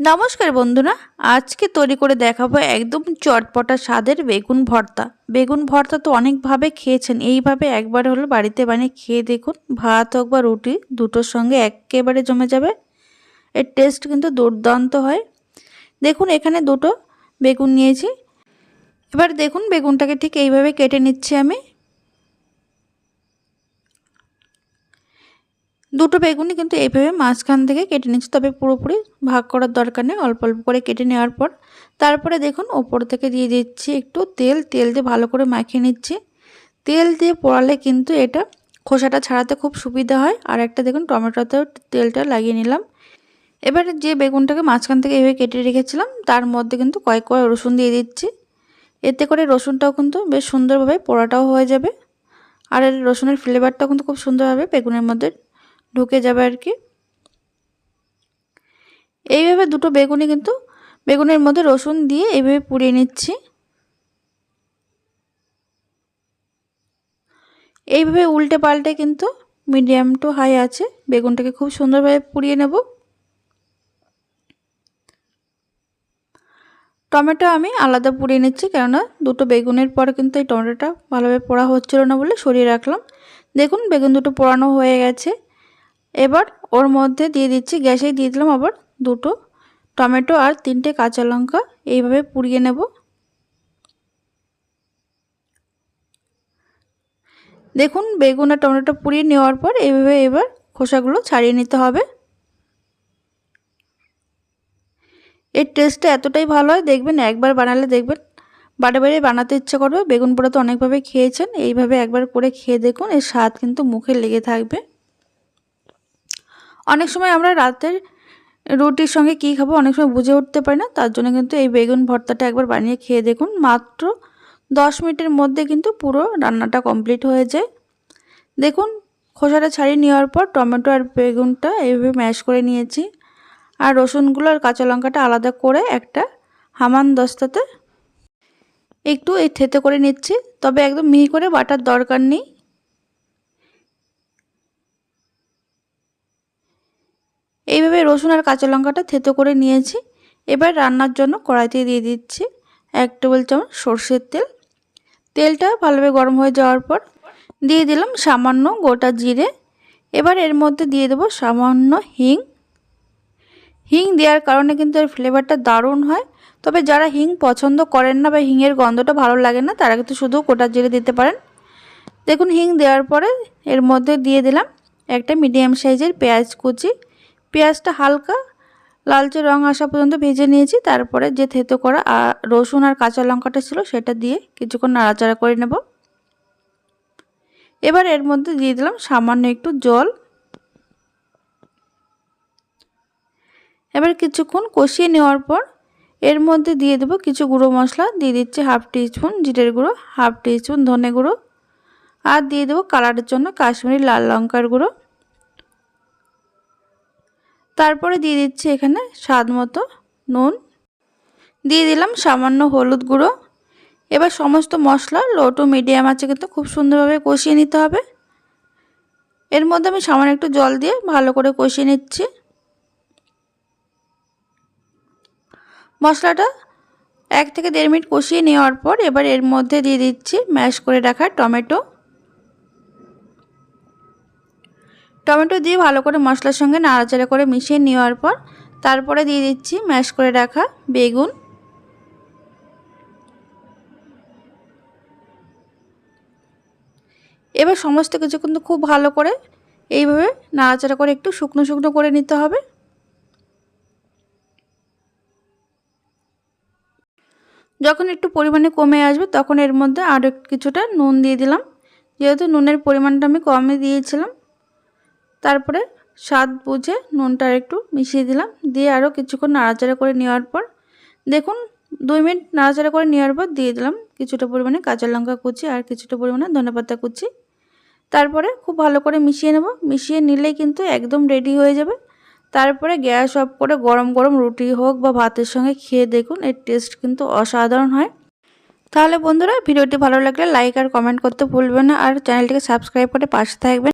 নমস্কার বন্ধুরা, আজকে তৈরি করে দেখাবো একদম চটপটা স্বাদের বেগুন ভর্তা। বেগুন ভর্তা তো অনেকভাবে খেয়েছেন, এইভাবে একবার হলো বাড়িতে বানিয়ে খেয়ে দেখুন, ভাত হোক বা রুটি, দুটোর সঙ্গে একেবারে জমে যাবে। এর টেস্ট কিন্তু দুর্দান্ত হয়। দেখুন, এখানে দুটো বেগুন নিয়েছি। এবার দেখুন, বেগুনটাকে ঠিক এইভাবে কেটে নিচ্ছি আমি। দুটো বেগুনি কিন্তু এইভাবে মাঝখান থেকে কেটে নিচ্ছি তবে পুরোপুরি ভাগ করার দরকার নেই, অল্প অল্প করে কেটে নেওয়ার পর। তারপরে দেখুন, ওপর থেকে দিয়ে দিচ্ছি একটু তেল। তেল দিয়ে ভালো করে মাখিয়ে নিচ্ছি। তেল দিয়ে পোড়ালে কিন্তু এটা খোসাটা ছাড়াতে খুব সুবিধা হয়। আর একটা দেখুন, টমেটোতেও তেলটা লাগিয়ে নিলাম। এবার যে বেগুনটাকে মাঝখান থেকে এইভাবে কেটে রেখেছিলাম, তার মধ্যে কিন্তু কয়েক কয়েক রসুন দিয়ে দিচ্ছি। এতে করে রসুনটাও কিন্তু বেশ সুন্দরভাবে পোড়াটাও হয়ে যাবে। আর এর রসুনের ফ্লেভারটাও কিন্তু খুব সুন্দরভাবে বেগুনের মধ্যে ঢুকে যাবে আর কি। এইভাবে দুটো বেগুনি কিন্তু, বেগুনের মধ্যে রসুন দিয়ে এইভাবে পুড়িয়ে নিচ্ছি। এইভাবে উল্টে পাল্টে কিন্তু মিডিয়াম টু হাই আছে, বেগুনটাকে খুব সুন্দরভাবে পুড়িয়ে নেব। টমেটো আমি আলাদা পুড়িয়ে নিচ্ছি, কেননা দুটো বেগুনের পর কিন্তু এই টমেটোটা ভালোভাবে পোড়া হচ্ছিল না বলে সরিয়ে রাখলাম। দেখুন, বেগুন দুটো পোড়ানো হয়ে গেছে। এবার ওর মধ্যে দিয়ে দিচ্ছি গ্যাসে দিয়ে দিলাম আবার দুটো টমেটো আর তিনটে কাঁচা লঙ্কা, এইভাবে পুড়িয়ে নেব। দেখুন, বেগুন আর টমেটোটা পুড়িয়ে নেওয়ার পর এইভাবে এবার খোসাগুলো ছাড়িয়ে নিতে হবে। এর টেস্টটা এতটাই ভালো হয়, দেখবেন একবার বানালে দেখবেন বারে বারে বানাতে ইচ্ছে করবে। বেগুন পোড়া তো অনেকভাবে খেয়েছেন, এইভাবে একবার করে খেয়ে দেখুন, এর স্বাদ কিন্তু মুখে লেগে থাকবে। অনেক সময় আমরা রাতের রুটির সঙ্গে কী খাব অনেক সময় বুঝে উঠতে পারি না, তার জন্য কিন্তু এই বেগুন ভর্তাটা একবার বানিয়ে খেয়ে দেখুন। মাত্র দশ মিনিটের মধ্যে কিন্তু পুরো রান্নাটা কমপ্লিট হয়ে যায়। দেখুন, খোসাটা ছাড়িয়ে নেওয়ার পর টমেটো আর বেগুনটা এইভাবে ম্যাশ করে নিয়েছি। আর রসুনগুলো আর কাঁচা লঙ্কাটা আলাদা করে একটা হামান দস্তাতে একটু এই থেতে করে নিচ্ছি। তবে একদম মিহি করে বাটার দরকার নেই। এইভাবে রসুন আর কাঁচা লঙ্কাটা থেতো করে নিয়েছি। এবার রান্নার জন্য কড়াইতে দিয়ে দিচ্ছি এক টেবিল চামচ সর্ষের তেল। তেলটা ভালোভাবে গরম হয়ে যাওয়ার পর দিয়ে দিলাম সামান্য গোটা জিরে। এবার এর মধ্যে দিয়ে দেবো সামান্য হিং। হিং দেওয়ার কারণে কিন্তু এর ফ্লেভারটা দারুণ হয়। তবে যারা হিং পছন্দ করেন না বা হিংয়ের গন্ধটা ভালো লাগে না, তারা কিন্তু শুধু গোটা জিরে দিতে পারেন। দেখুন, হিং দেওয়ার পরে এর মধ্যে দিয়ে দিলাম একটা মিডিয়াম সাইজের পেঁয়াজ কুচি। পেঁয়াজটা হালকা, লালচে রং আসা পর্যন্ত ভেজে নিয়েছি। তারপরে যে থেতো করা রসুন আর কাঁচা লঙ্কাটা ছিল সেটা দিয়ে কিছুক্ষণ নাড়াচাড়া করে নেব। এবার এর মধ্যে দিয়ে দিলাম সামান্য একটু জল। এবার কিছুক্ষণ কষিয়ে নেওয়ার পর এর মধ্যে দিয়ে দেবো কিছু গুঁড়ো মশলা। দিয়ে দিচ্ছি হাফ টিস্পুন জিরের গুঁড়ো, হাফ টিস্পুন ধনে গুঁড়ো। আর দিয়ে দেবো কালারের জন্য কাশ্মীরি লাল লঙ্কার গুঁড়ো। তারপরে দিয়ে দিচ্ছি এখানে স্বাদ মতো নুন। দিয়ে দিলাম সামান্য হলুদ গুঁড়ো। এবার সমস্ত মশলা লো টু মিডিয়াম আছে কিন্তু খুব সুন্দরভাবে কষিয়ে নিতে হবে। এর মধ্যে আমি সামান্য একটু জল দিয়ে ভালো করে কষিয়ে নিচ্ছি। মশলাটা এক থেকে দেড় মিনিট কষিয়ে নেওয়ার পর এবার এর মধ্যে দিয়ে দিচ্ছি ম্যাশ করে রাখা টমেটো। টমেটো দিয়ে ভালো করে মশলার সঙ্গে নাড়াচাড়া করে মিশিয়ে নেওয়ার পর তারপরে দিয়ে দিচ্ছি ম্যাশ করে রাখা বেগুন। এবার সমস্ত কিছু কিন্তু খুব ভালো করে এইভাবে নাড়াচাড়া করে একটু শুকনো শুকনো করে নিতে হবে। যখন একটু পরিমাণে কমে আসবে তখন এর মধ্যে আরও কিছুটা নুন দিয়ে দিলাম। যেহেতু নুনের পরিমাণটা আমি কমে দিয়েছিলাম তারপরে স্বাদ বুঝে নুনটা একটু মিশিয়ে দিলাম। দিয়ে আরও কিছুক্ষণ নাড়াচাড়া করে নেওয়ার পর, দেখুন, দুই মিনিট নাড়াচাড়া করে নেওয়ার পর দিয়ে দিলাম কিছুটা পরিমাণে কাঁচা লঙ্কা কুচি আর কিছুটা পরিমাণে ধনেপাতা কুচি। তারপরে খুব ভালো করে মিশিয়ে নেব। মিশিয়ে নিলেই কিন্তু একদম রেডি হয়ে যাবে। তারপরে গ্যাস অফ করে গরম গরম রুটি হোক বা ভাতের সঙ্গে খেয়ে দেখুন, এর টেস্ট কিন্তু অসাধারণ হয়। তাহলে বন্ধুরা, ভিডিওটি ভালো লাগলে লাইক আর কমেন্ট করতে ভুলবেন না। আর চ্যানেলটিকে সাবস্ক্রাইব করে পাশে থাকবেন।